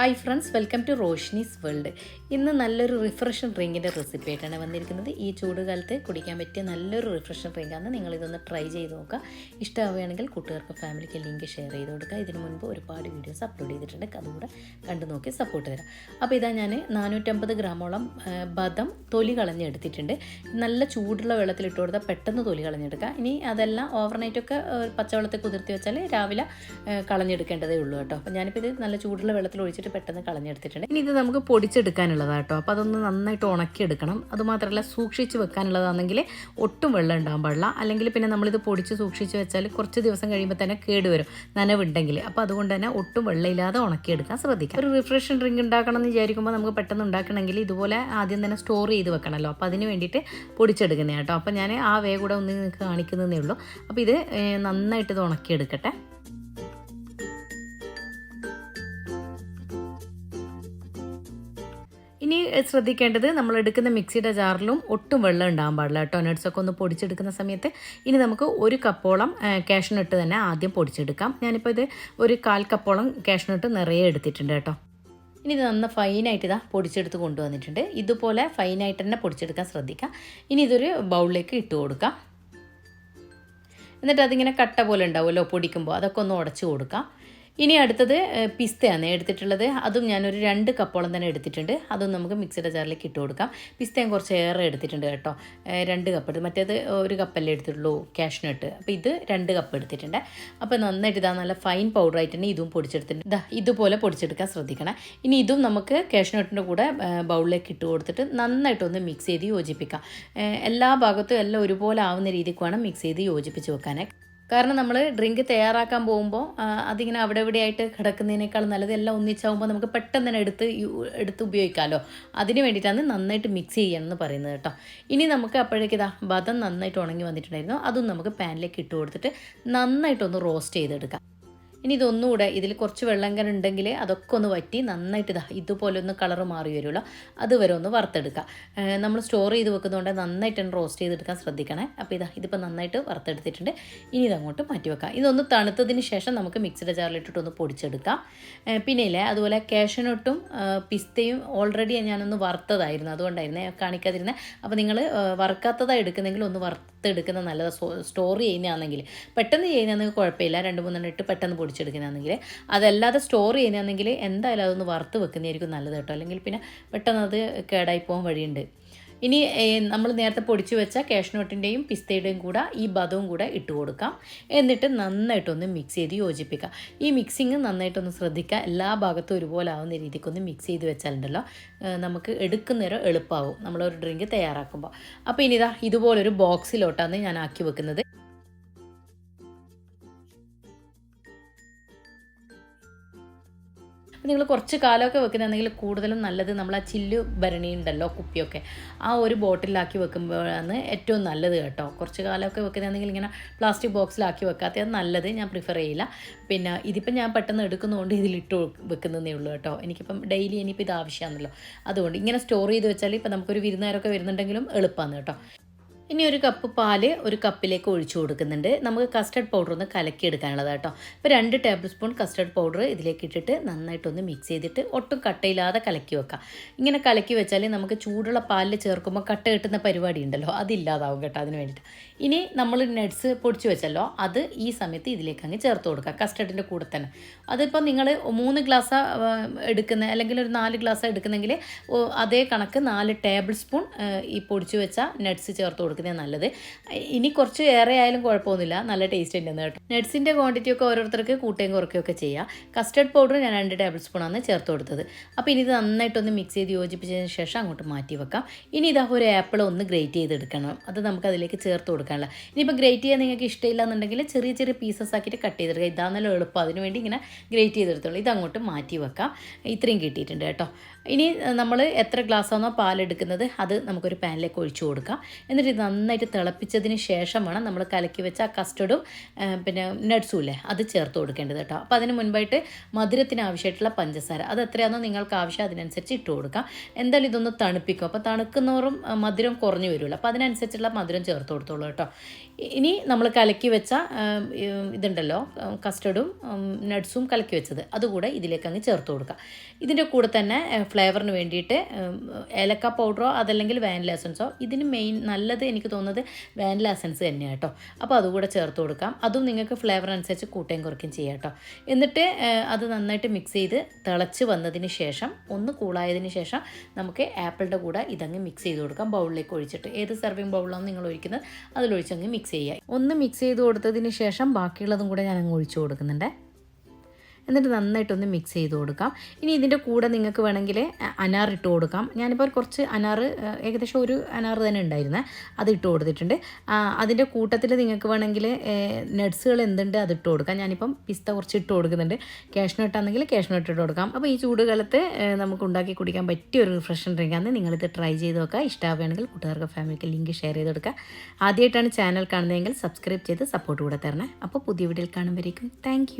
Hi friends welcome to Roshni's world ഇന്ന് നല്ലൊരു റിഫ്രഷൻ ഡ്രിങ്കിന്റെ recipe ആയിട്ടാണ് വന്നിരിക്കുന്നത്. ഈ ചൂടുകാലത്ത് കുടിക്കാൻ പറ്റിയ നല്ലൊരു റിഫ്രഷൻ ഡ്രിങ്കാണ് നിങ്ങൾ ഇതൊന്ന് ട്രൈ ചെയ്ത് നോക്കുക. ഇഷ്ടമാവുകയാണെങ്കിൽ കൂട്ടുകാർക്ക് ഫാമിലിക്ക് ലിങ്ക് ഷെയർ ചെയ്ത് കൊടുക്കുക. ഇതിന് മുൻപ് ഒരുപാട് വീഡിയോസ് അപ്ലോഡ് ചെയ്തിട്ടുണ്ട്. അതുകൂടെ കണ്ടു നോക്കി സപ്പോർട്ട് തരാം. അപ്പോൾ ഇതാ ഞാൻ നാനൂറ്റമ്പത് ഗ്രാമോളം ബദം തൊലി കളഞ്ഞെടുത്തിട്ടുണ്ട്. നല്ല ചൂടുള്ള വെള്ളത്തിൽ ഇട്ട് കൊടുത്താൽ പെട്ടെന്ന് തൊലി കളഞ്ഞെടുക്കുക. ഇനി അതെല്ലാം ഓവർനൈറ്റൊക്കെ പച്ചവെള്ളത്തിൽ കുതിർത്തി വെച്ചാൽ രാവിലെ കളഞ്ഞെടുക്കേണ്ടതേ ഉള്ളൂ കേട്ടോ. അപ്പോൾ ഞാനിപ്പോൾ ഇത് നല്ല ചൂടുള്ള വെള്ളത്തിൽ ഒഴിച്ചിട്ട് പെട്ടെന്ന് കളഞ്ഞെടുത്തിട്ടുണ്ട്. ഇനി ഇത് നമുക്ക് പൊടിച്ചെടുക്കാനുള്ളതാണ് കേട്ടോ അപ്പോൾ അതൊന്ന് നന്നായിട്ട് ഉണക്കിയെടുക്കണം. അതുമാത്രമല്ല സൂക്ഷിച്ച് വെക്കാനുള്ളതാണെങ്കിൽ ഒട്ടും വെള്ളം ഉണ്ടാകാൻ പാടില്ല. അല്ലെങ്കിൽ പിന്നെ നമ്മളിത് പൊടിച്ച് സൂക്ഷിച്ച് വെച്ചാൽ കുറച്ച് ദിവസം കഴിയുമ്പോൾ തന്നെ കേടുവരും നനവുണ്ടെങ്കിൽ. അപ്പോൾ അതുകൊണ്ട് തന്നെ ഒട്ടും വെള്ളമില്ലാതെ ഉണക്കിയെടുക്കാൻ ശ്രദ്ധിക്കാം. ഒരു റിഫ്രഷൻ ഡ്രിങ്ക് ഉണ്ടാക്കണം എന്ന് വിചാരിക്കുമ്പോൾ നമുക്ക് പെട്ടെന്ന് ഉണ്ടാക്കണമെങ്കിൽ ഇതുപോലെ ആദ്യം തന്നെ സ്റ്റോർ ചെയ്ത് വെക്കണമല്ലോ. അപ്പോൾ അതിന് വേണ്ടിയിട്ട് പൊടിച്ചെടുക്കുന്നത് കേട്ടോ. അപ്പോൾ ഞാൻ ആ വേ കൂടെ ഒന്ന് നിങ്ങൾക്ക് കാണിക്കുന്നതേ ഉള്ളൂ. അപ്പോൾ ഇത് നന്നായിട്ട് ഇത് ഉണക്കിയെടുക്കട്ടെ. ഇനി ശ്രദ്ധിക്കേണ്ടത് നമ്മൾ എടുക്കുന്ന മിക്സിയുടെ ജാറിലും ഒട്ടും വെള്ളം ഉണ്ടാകാൻ പാടില്ല കേട്ടോ. നട്ട്സൊക്കെ ഒന്ന് പൊടിച്ചെടുക്കുന്ന സമയത്ത് ഇനി നമുക്ക് ഒരു കപ്പോളം കാഷ്നട്ട് തന്നെ ആദ്യം പൊടിച്ചെടുക്കാം. ഞാനിപ്പോൾ ഇത് ഒരു കാൽ കപ്പോളം കാഷ്നട്ട് നിറയെ എടുത്തിട്ടുണ്ട് കേട്ടോ. ഇനി ഇത് നന്ന ഫൈനായിട്ട് ഇതാ പൊടിച്ചെടുത്ത് കൊണ്ടുവന്നിട്ടുണ്ട്. ഇതുപോലെ ഫൈനായിട്ട് തന്നെ പൊടിച്ചെടുക്കാൻ ശ്രദ്ധിക്കാം. ഇനി ഇതൊരു ബൗളിലേക്ക് ഇട്ട് കൊടുക്കാം. എന്നിട്ട് അതിങ്ങനെ കട്ട പോലെ ഉണ്ടാവുമല്ലോ പൊടിക്കുമ്പോൾ. അതൊക്കെ ഒന്ന് ഉടച്ചു കൊടുക്കാം. ഇനി അടുത്തത് പിസ്തയാണ് എടുത്തിട്ടുള്ളത്. അതും ഞാനൊരു രണ്ട് കപ്പോളം തന്നെ എടുത്തിട്ടുണ്ട്. അതും നമുക്ക് മിക്സിയുടെ ജാറിലേക്ക് ഇട്ട് കൊടുക്കാം. പിസ്തയും കുറച്ച് ഏറെ എടുത്തിട്ടുണ്ട് കേട്ടോ. രണ്ട് കപ്പ് എടുത്ത് മറ്റേത് ഒരു കപ്പല്ലേ എടുത്തിട്ടുള്ളൂ കാഷ്നട്ട് അപ്പോൾ ഇത് രണ്ട് കപ്പ് എടുത്തിട്ടുണ്ട്. അപ്പോൾ നന്നായിട്ട് ഇതാ നല്ല ഫൈൻ പൗഡറായിട്ട് തന്നെ ഇതും പൊടിച്ചെടുത്തിട്ടുണ്ട്. ഇതാ ഇതുപോലെ പൊടിച്ചെടുക്കാൻ ശ്രദ്ധിക്കണം. ഇനി ഇതും നമുക്ക് കാഷ്നട്ടിന്റെ കൂടെ ബൗളിലേക്ക് ഇട്ട് കൊടുത്തിട്ട് നന്നായിട്ടൊന്ന് മിക്സ് ചെയ്ത് യോജിപ്പിക്കാം. എല്ലാ ഭാഗത്തും എല്ലാം ഒരുപോലെ ആവുന്ന രീതിക്ക് വേണം മിക്സ് ചെയ്ത് യോജിപ്പിച്ച് വെക്കാനേ. കാരണം നമ്മൾ ഡ്രിങ്ക് തയ്യാറാക്കാൻ പോകുമ്പോൾ അതിങ്ങനെ അവിടെ ഇവിടെ ആയിട്ട് കിടക്കുന്നതിനേക്കാൾ നല്ലത് എല്ലാം ഒന്നിച്ചാവുമ്പോൾ നമുക്ക് പെട്ടെന്ന് തന്നെ എടുത്ത് എടുത്ത് ഉപയോഗിക്കാമല്ലോ അതിന് വേണ്ടിയിട്ടാണ് നന്നായിട്ട് മിക്സ് ചെയ്യണം എന്ന് പറയുന്നത് കേട്ടോ. ഇനി നമുക്ക് അപ്പോഴേക്ക് ഇതാ ബദം നന്നായിട്ട് ഉണങ്ങി വന്നിട്ടുണ്ടായിരുന്നു. അതും നമുക്ക് പാനിലേക്ക് ഇട്ട് കൊടുത്തിട്ട് നന്നായിട്ടൊന്ന് റോസ്റ്റ് ചെയ്തെടുക്കാം. ഇനി ഇതൊന്നുകൂടെ ഇതിൽ കുറച്ച് വെള്ളം കനം ഉണ്ടെങ്കിൽ അതൊക്കെ ഒന്ന് വറ്റി നന്നായിട്ട് ഇതാ ഇതുപോലെ ഒന്ന് കളർ മാറി വരുമല്ലോ അതുവരെ ഒന്ന് വറുത്തെടുക്കുക നമ്മൾ സ്റ്റോർ ചെയ്ത് വെക്കുന്നതുകൊണ്ട് നന്നായിട്ട് തന്നെ റോസ്റ്റ് ചെയ്തെടുക്കാൻ ശ്രദ്ധിക്കണേ. അപ്പോൾ ഇതാ ഇതിപ്പോൾ നന്നായിട്ട് വറുത്തെടുത്തിട്ടുണ്ട്. ഇനി ഇതങ്ങോട്ട് മാറ്റി വെക്കാം. ഇതൊന്ന് തണുത്തതിന് ശേഷം നമുക്ക് മിക്സിയുടെ ജാറിലിട്ടിട്ട് ഒന്ന് പൊടിച്ചെടുക്കാം. പിന്നെ ഇല്ലേ അതുപോലെ കാഷ്യനട്ടും പിസ്തയും ഓൾറെഡി ഞാനൊന്ന് വറുത്തതായിരുന്നു. അതുകൊണ്ടായിരുന്നേ കാണിക്കാതിരുന്നത് അപ്പോൾ നിങ്ങൾ വറുക്കാത്തതായി എടുക്കുന്നെങ്കിൽ ഒന്ന് വറുത്തെടുക്കുന്ന നല്ലതാണ് സ്റ്റോർ ചെയ്യുന്നതാണെങ്കിൽ. പെട്ടെന്ന് ചെയ്യുന്നതാണെങ്കിൽ കുഴപ്പമില്ല. രണ്ട് മൂന്നെണ്ണം ഇട്ട് പെട്ടെന്ന് പൊടിച്ചെടുക്കുന്നതാണെങ്കിൽ അതല്ലാതെ സ്റ്റോർ ചെയ്യുന്നതാണെങ്കിൽ എന്തായാലും അതൊന്ന് വറുത്ത് വെക്കുന്നതായിരിക്കും നല്ലത് കേട്ടോ. അല്ലെങ്കിൽ പിന്നെ പെട്ടെന്ന് അത് കേടായി പോകാൻ വഴിയുണ്ട്. ഇനി നമ്മൾ നേരത്തെ പൊടിച്ചു വെച്ച കാഷ്നോട്ടിന്റെയും പിസ്തയുടെയും കൂടെ ഈ ബദവും കൂടെ ഇട്ട് കൊടുക്കാം. എന്നിട്ട് നന്നായിട്ടൊന്ന് മിക്സ് ചെയ്ത് യോജിപ്പിക്കാം ഈ മിക്സിങ് നന്നായിട്ടൊന്ന് ശ്രദ്ധിക്കുക. എല്ലാ ഭാഗത്തും ഒരുപോലെ ആവുന്ന രീതിക്കൊന്ന് മിക്സ് ചെയ്ത് വെച്ചാലുണ്ടല്ലോ നമുക്ക് എടുക്കുന്നേരം എളുപ്പമാവും നമ്മളൊരു ഡ്രിങ്ക് തയ്യാറാക്കുമ്പോൾ. അപ്പോൾ ഇനി ഇതാ ഇതുപോലൊരു ബോക്സിലോട്ടാണ് ഞാൻ ആക്കി വെക്കുന്നത്. നിങ്ങൾ കുറച്ച് കാലമൊക്കെ വെക്കുന്നതെങ്കിൽ കൂടുതലും നല്ലത് നമ്മൾ ആ ചില്ലു ഭരണി ഉണ്ടല്ലോ കുപ്പിയൊക്കെ. ആ ഒരു ബോട്ടിലാക്കി വെക്കുമ്പോഴാണ് ഏറ്റവും നല്ലത് കേട്ടോ. കുറച്ച് കാലമൊക്കെ വെക്കുന്നതെങ്കിൽ ഇങ്ങനെ പ്ലാസ്റ്റിക് ബോക്സിലാക്കി വെക്കാത്ത നല്ലത് ഞാൻ പ്രിഫർ ചെയ്യില്ല. പിന്നെ ഇതിപ്പം ഞാൻ പെട്ടെന്ന് എടുക്കുന്നതുകൊണ്ട് ഇതിലിട്ട് വെക്കുന്നതേ ഉള്ളൂ കേട്ടോ. എനിക്കിപ്പം ഡെയിലി ഇനിയിപ്പോൾ ഇത് ആവശ്യമാണല്ലോ. അതുകൊണ്ട് ഇങ്ങനെ സ്റ്റോർ ചെയ്ത് വെച്ചാൽ ഇപ്പം നമുക്കൊരു വിരുന്നുകാരൊക്കെ വരുന്നുണ്ടെങ്കിലും എളുപ്പമാണ് കേട്ടോ. ഇനി ഒരു കപ്പ് പാൽ ഒരു കപ്പിലേക്ക് ഒഴിച്ചു കൊടുക്കുന്നുണ്ട്. നമുക്ക് കസ്റ്റർഡ് പൗഡർ ഒന്ന് കലക്കി എടുക്കാനുള്ളത് കേട്ടോ ഇപ്പോൾ രണ്ട് ടേബിൾ സ്പൂൺ കസ്റ്റർഡ് പൗഡർ ഇതിലേക്ക് ഇട്ടിട്ട് നന്നായിട്ടൊന്ന് മിക്സ് ചെയ്തിട്ട് ഒട്ടും കട്ടയില്ലാതെ കലക്കി വെക്കാം. ഇങ്ങനെ കലക്കി വെച്ചാൽ നമുക്ക് ചൂടുള്ള പാലിൽ ചേർക്കുമ്പോൾ കട്ട കിട്ടുന്ന പരിപാടി ഉണ്ടല്ലോ അതില്ലാതാവും കേട്ടോ അതിന് വേണ്ടിയിട്ട് ഇനി നമ്മൾ നട്ട്സ് പൊടിച്ചു വെച്ചല്ലോ അത് ഈ സമയത്ത് ഇതിലേക്ക് അങ്ങ് ചേർത്ത് കൊടുക്കുക കസ്റ്റർഡിന്റെ കൂടെ തന്നെ. അതിപ്പോൾ നിങ്ങൾ മൂന്ന് ഗ്ലാസ് എടുക്കുന്ന അല്ലെങ്കിൽ ഒരു നാല് ഗ്ലാസ് എടുക്കുന്നെങ്കിൽ അതേ കണക്ക് നാല് ടേബിൾ സ്പൂൺ ഈ പൊടിച്ചു വെച്ച നട്ട്സ് ചേർത്ത് കൊടുക്കുന്നത് നല്ലത്. ഇനി കുറച്ച് ഏറെ ആയാലും കുഴപ്പമൊന്നുമില്ല. നല്ല ടേസ്റ്റ് ഉണ്ടെന്ന് കേട്ടോ. നട്ട്സിന്റെ ക്വാണ്ടിറ്റി ഒക്കെ ഓരോരുത്തർക്ക് കൂട്ടുകയും കുറയ്ക്കുകയൊക്കെ ചെയ്യുക ചെയ്യാം. കസ്റ്റർഡ് പൗഡർ ഞാൻ രണ്ട് ടേബിൾ സ്പൂണാണ് ചേർത്ത് കൊടുത്തത്. അപ്പോൾ ഇനി ഇത് നന്നായിട്ടൊന്ന് മിക്സ് ചെയ്ത് യോജിപ്പിച്ചതിന് ശേഷം അങ്ങോട്ട് മാറ്റി വെക്കാം. ഇനി ഇതാ ഒരു ആപ്പിൾ ഒന്ന് ഗ്രേറ്റ് ചെയ്തെടുക്കണം. അത് നമുക്ക് അതിലേക്ക് ചേർത്ത് കൊടുക്കാനുള്ള. ഇനിയിപ്പോൾ ഗ്രേറ്റ് ചെയ്യാൻ നിങ്ങൾക്ക് ഇഷ്ടമില്ല എന്നുണ്ടെങ്കിൽ ചെറിയ ചെറിയ പീസസ് ആക്കിയിട്ട് കട്ട് ചെയ്തെടുക്കുക. ഇതാണല്ലോ എളുപ്പം. അതിനുവേണ്ടി ഇങ്ങനെ ഗ്രേറ്റ് ചെയ്തെടുത്തോളൂ. ഇത് അങ്ങോട്ട് മാറ്റി വെക്കാം. ഇത്രയും കിട്ടിയിട്ടുണ്ട് കേട്ടോ. ഇനി നമ്മൾ എത്ര ഗ്ലാസ് ഗ്ലാസ്സാണോ പാലെടുക്കുന്നത് അത് നമുക്കൊരു പാനിലേക്ക് ഒഴിച്ചു കൊടുക്കാം. എന്നിട്ട് ഇത് നന്നായിട്ട് തിളപ്പിച്ചതിന് ശേഷം വേണം നമ്മൾ കലക്കി വെച്ച ആ കസ്റ്റർഡും പിന്നെ നട്ട്സും ഇല്ലേ അത് ചേർത്ത് കൊടുക്കേണ്ടത് കേട്ടോ. അപ്പോൾ അതിന് മുൻപായിട്ട് മധുരത്തിന് ആവശ്യമായിട്ടുള്ള പഞ്ചസാര. അത് എത്രയാണോ നിങ്ങൾക്ക് ആവശ്യം അതിനനുസരിച്ച് ഇട്ട് കൊടുക്കാം. എന്തായാലും ഇതൊന്ന് തണുപ്പിക്കും. അപ്പോൾ തണുക്കുന്നോറും മധുരം കുറഞ്ഞു വരുമല്ലോ അപ്പോൾ അതിനനുസരിച്ചുള്ള മധുരം ചേർത്ത് കൊടുത്തോളൂ കേട്ടോ. ഇനി നമ്മൾ കലക്കി വെച്ച ഇതുണ്ടല്ലോ കസ്റ്റർഡും നട്ട്സും കലക്കി വെച്ചത്. അതുകൂടെ ഇതിലേക്ക് അങ്ങ് ചേർത്ത് കൊടുക്കുക ഇതിന്റെ കൂടെ തന്നെ ഫ്ലേവറിന് വേണ്ടിയിട്ട് ഏലക്ക പൗഡറോ അതല്ലെങ്കിൽ വാനില എസൻസോ ഇതിന് മെയിൻ നല്ലത് എനിക്ക് തോന്നുന്നത് വാനില എസൻസ് തന്നെയാണ് കേട്ടോ അപ്പോൾ അതുകൂടെ ചേർത്ത് കൊടുക്കാം. അതും നിങ്ങൾക്ക് ഫ്ലേവർ അനുസരിച്ച് കൂട്ടുകയും കുറയ്ക്കുകയും ചെയ്യാം കേട്ടോ എന്നിട്ട് അത് നന്നായിട്ട് മിക്സ് ചെയ്ത് തിളച്ച് വന്നതിന് ശേഷം ഒന്ന് കൂളായതിന് ശേഷം നമുക്ക് ആപ്പിളിന്റെ കൂടെ ഇതങ്ങ് മിക്സ് ചെയ്ത് കൊടുക്കാം. ബൗളിലേക്ക് ഒഴിച്ചിട്ട്. ഏത് സെർവിങ് ബൗളിലാണ് നിങ്ങൾ ഒഴിക്കുന്നത് അതിലൊഴിച്ചങ്ങ് മിക്സ് ചെയ്യുക ഒന്ന് മിക്സ് ചെയ്ത് കൊടുത്തതിന് ശേഷം ബാക്കിയുള്ളതും കൂടെ ഞാൻ അങ്ങ് ഒഴിച്ചു കൊടുക്കുന്നുണ്ട്. എന്നിട്ട് നന്നായിട്ടൊന്ന് മിക്സ് ചെയ്ത് കൊടുക്കാം. ഇനി ഇതിന്റെ കൂടെ നിങ്ങൾക്ക് വേണമെങ്കിൽ അനാർ ഇട്ട് കൊടുക്കാം. ഞാനിപ്പോൾ കുറച്ച് അനാർ ഏകദേശം ഒരു അനാർ തന്നെ ഉണ്ടായിരുന്നേ. അത് ഇട്ട് കൊടുത്തിട്ടുണ്ട്. അതിന്റെ കൂട്ടത്തിൽ നിങ്ങൾക്ക് വേണമെങ്കിൽ നട്ട്സുകൾ എന്തുണ്ട് അത് ഇട്ട് കൊടുക്കാം. ഞാനിപ്പം പിസ്ത കുറച്ച് ഇട്ട് കൊടുക്കുന്നുണ്ട്. കാഷ്നട്ട് ആണെങ്കിൽ കാഷ്നട്ട് ഇട്ട് കൊടുക്കാം. അപ്പോൾ ഈ ചൂടുകാലത്ത് നമുക്ക് ഉണ്ടാക്കി കുടിക്കാൻ പറ്റിയ ഒരു റിഫ്രഷൻ ഡ്രിങ്കാണ് നിങ്ങളിത് ട്രൈ ചെയ്ത് നോക്കുക. ഇഷ്ടമാവുകയാണെങ്കിൽ കൂട്ടുകാർക്ക് ഫാമിലിക്ക് ലിങ്ക് ഷെയർ ചെയ്ത് കൊടുക്കുക. ആദ്യമായിട്ടാണ് ചാനൽ കാണുന്നതെങ്കിൽ സബ്സ്ക്രൈബ് ചെയ്ത് സപ്പോർട്ട് കൂടെ തരണേ. അപ്പോൾ പുതിയ വീഡിയോയിൽ കാണുമ്പോഴേക്കും താങ്ക്